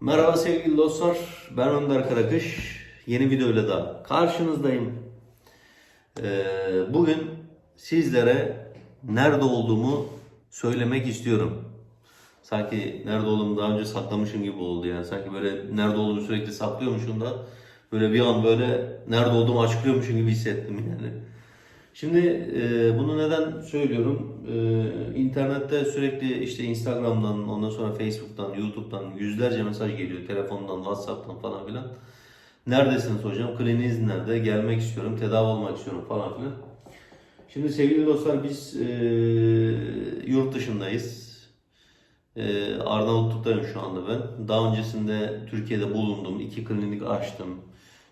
Merhaba sevgili dostlar, ben Önder Karakış. Yeni videoyla da karşınızdayım. Ee, bugün sizlere nerede olduğumu söylemek istiyorum. Sanki nerede olduğumu daha önce saklamışım gibi oldu yani. Sanki böyle nerede olduğumu sürekli saklıyormuşum da böyle bir an böyle nerede olduğumu açıklıyormuşum gibi hissettim yani. Şimdi e, bunu neden söylüyorum? E, internette sürekli işte Instagram'dan, ondan sonra Facebook'tan, YouTube'dan yüzlerce mesaj geliyor. Telefondan, WhatsApp'tan falan filan. Neredesiniz hocam? Kliniğiniz nerede? Gelmek istiyorum, tedavi olmak istiyorum falan filan. Şimdi sevgili dostlar biz e, yurt dışındayız. E, Arnavutluk'tayım şu anda ben. Daha öncesinde Türkiye'de bulundum. iki klinik açtım.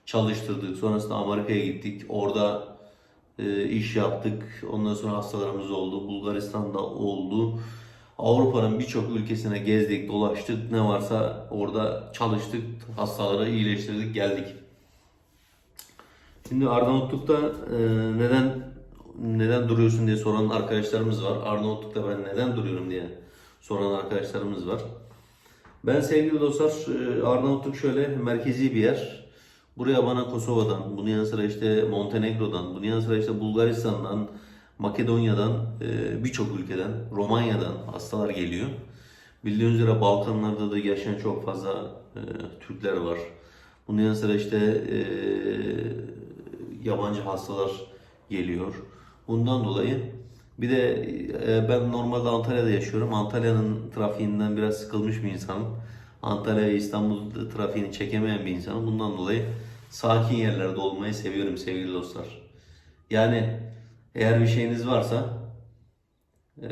Çalıştırdık. Sonrasında Amerika'ya gittik. Orada e, iş yaptık. Ondan sonra hastalarımız oldu. Bulgaristan'da oldu. Avrupa'nın birçok ülkesine gezdik, dolaştık. Ne varsa orada çalıştık. Hastaları iyileştirdik, geldik. Şimdi Arnavutluk'ta e, neden neden duruyorsun diye soran arkadaşlarımız var. Arnavutluk'ta ben neden duruyorum diye soran arkadaşlarımız var. Ben sevgili dostlar e, Arnavutluk şöyle merkezi bir yer. Buraya bana Kosova'dan, bunun yanı sıra işte Montenegro'dan, bunun yanı sıra işte Bulgaristan'dan, Makedonya'dan, e, birçok ülkeden, Romanya'dan hastalar geliyor. Bildiğiniz üzere Balkanlarda da yaşayan çok fazla e, Türkler var. Bunun yanı sıra işte e, yabancı hastalar geliyor. Bundan dolayı bir de ben normalde Antalya'da yaşıyorum. Antalya'nın trafiğinden biraz sıkılmış bir insanım. Antalya ve İstanbul trafiğini çekemeyen bir insanım. Bundan dolayı sakin yerlerde olmayı seviyorum sevgili dostlar. Yani eğer bir şeyiniz varsa e,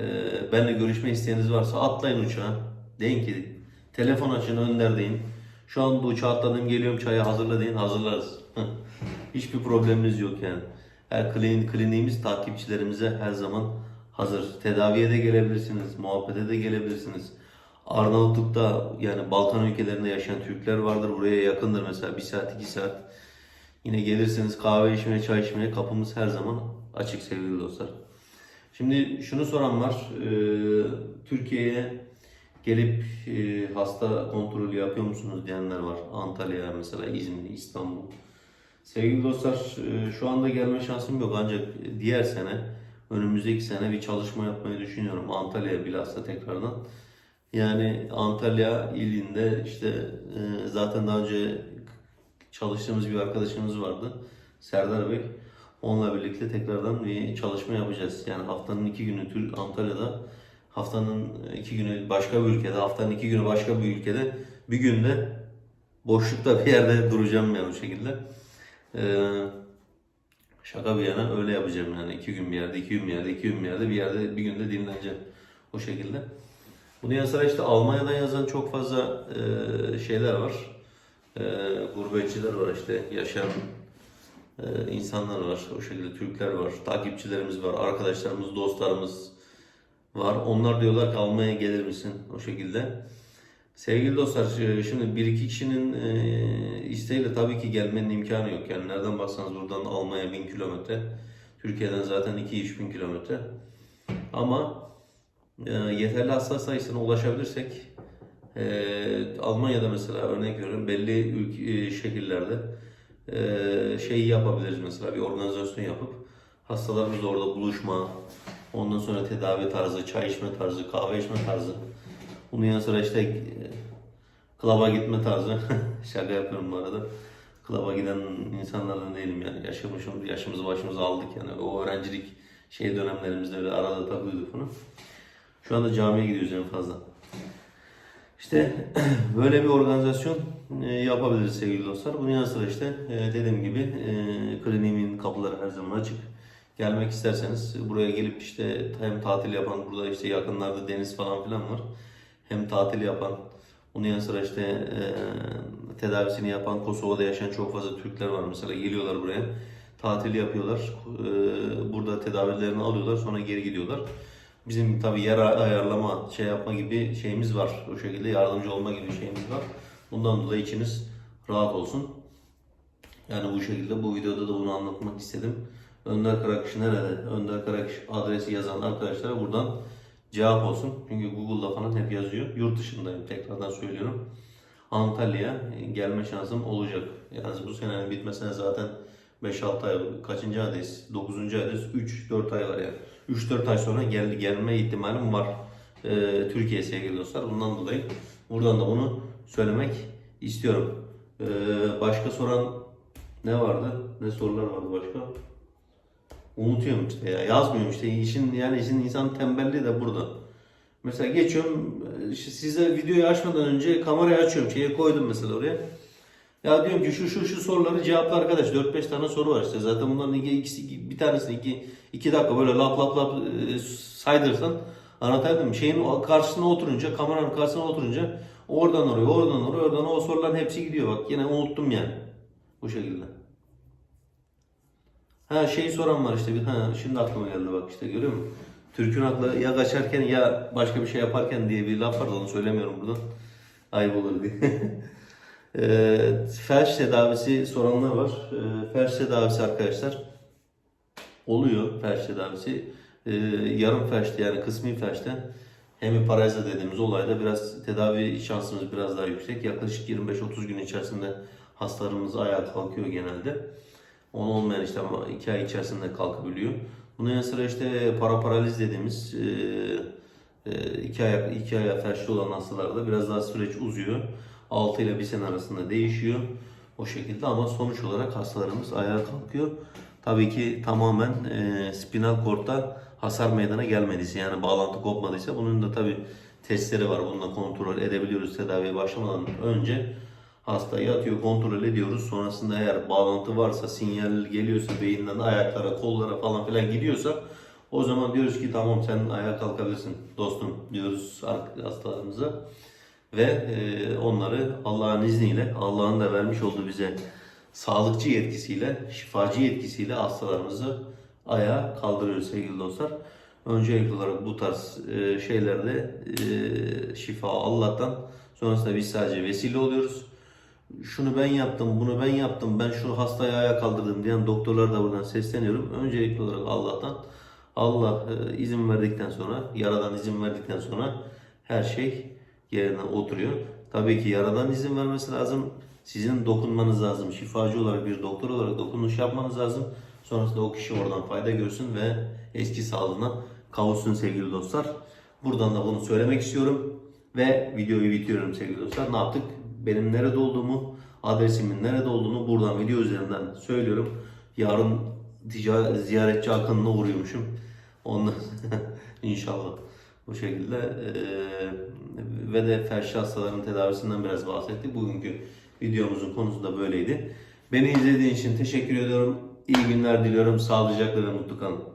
benimle görüşme isteğiniz varsa atlayın uçağa. Deyin ki telefon açın Önder deyin. Şu anda uçağa atladım geliyorum çayı hazırla deyin hazırlarız. Hiçbir probleminiz yok yani. Her klin, kliniğimiz takipçilerimize her zaman hazır. Tedaviye de gelebilirsiniz, muhabbete de gelebilirsiniz. Arnavutluk'ta yani Balkan ülkelerinde yaşayan Türkler vardır. Buraya yakındır mesela bir saat iki saat. Yine gelirsiniz kahve içmeye, çay içmeye kapımız her zaman açık sevgili dostlar. Şimdi şunu soran var. e, Türkiye'ye gelip e, hasta kontrolü yapıyor musunuz diyenler var. Antalya mesela, İzmir, İstanbul. Sevgili dostlar e, şu anda gelme şansım yok ancak diğer sene önümüzdeki sene bir çalışma yapmayı düşünüyorum Antalya'ya bilhassa tekrardan. Yani Antalya ilinde işte e, zaten daha önce çalıştığımız bir arkadaşımız vardı Serdar Bey. Onunla birlikte tekrardan bir çalışma yapacağız. Yani haftanın iki günü Antalya'da, haftanın iki günü başka bir ülkede, haftanın iki günü başka bir ülkede, bir günde boşlukta bir yerde duracağım yani o şekilde. Ee, şaka bir yana öyle yapacağım yani iki gün bir yerde, iki gün bir yerde, iki gün bir yerde, bir yerde bir günde dinleneceğim o şekilde. Bunun yanı sıra işte Almanya'dan yazan çok fazla e, şeyler var. E, gurbetçiler var işte yaşayan e, insanlar var. O şekilde Türkler var. Takipçilerimiz var. Arkadaşlarımız, dostlarımız var. Onlar diyorlar ki Almanya'ya gelir misin? O şekilde. Sevgili dostlar e, şimdi bir iki kişinin e, isteğiyle tabii ki gelmenin imkanı yok. Yani nereden baksanız buradan Almanya 1000 kilometre. Türkiye'den zaten 2-3 bin kilometre. Ama e, yeterli hasta sayısına ulaşabilirsek e, Almanya'da mesela örnek veriyorum belli ülke, e, şehirlerde e, şeyi yapabiliriz mesela bir organizasyon yapıp hastalarımızla orada buluşma, ondan sonra tedavi tarzı, çay içme tarzı, kahve içme tarzı. Bunun yanı sıra işte e, klaba gitme tarzı. Şaka yapıyorum bu arada. Klaba giden insanlardan değilim yani. Yaşamışım, yaşımızı başımıza aldık yani. O öğrencilik şey dönemlerimizde öyle arada takılıyorduk bunu. Şu anda camiye gidiyoruz en fazla. İşte böyle bir organizasyon e, yapabiliriz sevgili dostlar. Bunun yanı sıra işte e, dediğim gibi e, kliniğimin kapıları her zaman açık. Gelmek isterseniz buraya gelip işte hem tatil yapan burada işte yakınlarda deniz falan filan var. Hem tatil yapan bunun yanı sıra işte tedavisini yapan Kosova'da yaşayan çok fazla Türkler var mesela geliyorlar buraya. Tatil yapıyorlar. Burada tedavilerini alıyorlar sonra geri gidiyorlar. Bizim tabii yer ayarlama, şey yapma gibi şeyimiz var. O şekilde yardımcı olma gibi şeyimiz var. Bundan dolayı içiniz rahat olsun. Yani bu şekilde bu videoda da bunu anlatmak istedim. Önder Karakış nerede? Önder Karakış adresi yazan arkadaşlara buradan cevap olsun. Çünkü Google'da falan hep yazıyor. Yurt dışındayım tekrardan söylüyorum. Antalya'ya gelme şansım olacak. Yani bu senenin bitmesine zaten 5-6 ay, kaçıncı aydayız? 9. aydayız. 3-4 ay var yani. 3-4 ay sonra gel, gelme ihtimalim var. Ee, Türkiye'ye sevgili dostlar. Bundan dolayı buradan da bunu söylemek istiyorum. Ee, başka soran ne vardı? Ne sorular vardı başka? Unutuyorum işte ya. Yazmıyorum işte. İşin yani işin insan tembelliği de burada. Mesela geçiyorum size videoyu açmadan önce kamerayı açıyorum. Şeye koydum mesela oraya. Ya diyorum ki şu şu şu soruları cevapla arkadaş. 4-5 tane soru var işte. Zaten bunların iki, ikisi, bir tanesini 2 2 dakika böyle lap lap lap e, saydırsan anlatabildim. Şeyin karşısına oturunca, kameranın karşısına oturunca oradan oraya, oradan oraya, oradan o soruların hepsi gidiyor. Bak yine unuttum yani. Bu şekilde. Ha şey soran var işte bir ha şimdi aklıma geldi bak işte görüyor musun? Türk'ün aklı ya kaçarken ya başka bir şey yaparken diye bir laf var onu söylemiyorum buradan. Ayıp olur diye. Eee felç tedavisi soranlar var. Eee felç tedavisi arkadaşlar oluyor felç tedavisi. Eee yarım felçte yani kısmi felçte hemipareza dediğimiz olayda biraz tedavi şansımız biraz daha yüksek. Yaklaşık 25-30 gün içerisinde hastalarımız ayağa kalkıyor genelde. Onun olmayan işte ama 2 ay içerisinde kalkabiliyor. Bunun yanı sıra işte paraparaliz dediğimiz 2 ay iki aya felçli olan hastalarda biraz daha süreç uzuyor. 6 ile 1 sene arasında değişiyor. O şekilde ama sonuç olarak hastalarımız ayağa kalkıyor. Tabii ki tamamen e, spinal kortta hasar meydana gelmediyse yani bağlantı kopmadıysa bunun da tabii testleri var. Bununla kontrol edebiliyoruz tedaviye başlamadan önce. Hastayı yatıyor, kontrol ediyoruz. Sonrasında eğer bağlantı varsa, sinyal geliyorsa beyinden ayaklara, kollara falan filan gidiyorsa o zaman diyoruz ki tamam sen ayağa kalkabilirsin dostum diyoruz hastalarımıza. Ve e, onları Allah'ın izniyle, Allah'ın da vermiş olduğu bize sağlıkçı yetkisiyle, şifacı yetkisiyle hastalarımızı ayağa kaldırıyoruz sevgili dostlar. Öncelikli olarak bu tarz e, şeylerde e, şifa Allah'tan. Sonrasında biz sadece vesile oluyoruz. Şunu ben yaptım, bunu ben yaptım, ben şu hastayı ayağa kaldırdım diyen doktorlara da buradan sesleniyorum. Öncelikli olarak Allah'tan. Allah e, izin verdikten sonra, Yaradan izin verdikten sonra her şey yerine oturuyor. Tabii ki Yaradan izin vermesi lazım. Sizin dokunmanız lazım. Şifacı olarak bir doktor olarak dokunuş yapmanız lazım. Sonrasında o kişi oradan fayda görsün ve eski sağlığına kavuşsun sevgili dostlar. Buradan da bunu söylemek istiyorum. Ve videoyu bitiriyorum sevgili dostlar. Ne yaptık? Benim nerede olduğumu, adresimin nerede olduğunu buradan video üzerinden söylüyorum. Yarın tica- ziyaretçi akınına uğruyormuşum. Ondan inşallah bu şekilde ve de felçli hastaların tedavisinden biraz bahsettik. Bugünkü videomuzun konusu da böyleydi. Beni izlediğin için teşekkür ediyorum. İyi günler diliyorum. Sağlıcakla ve mutlu kalın.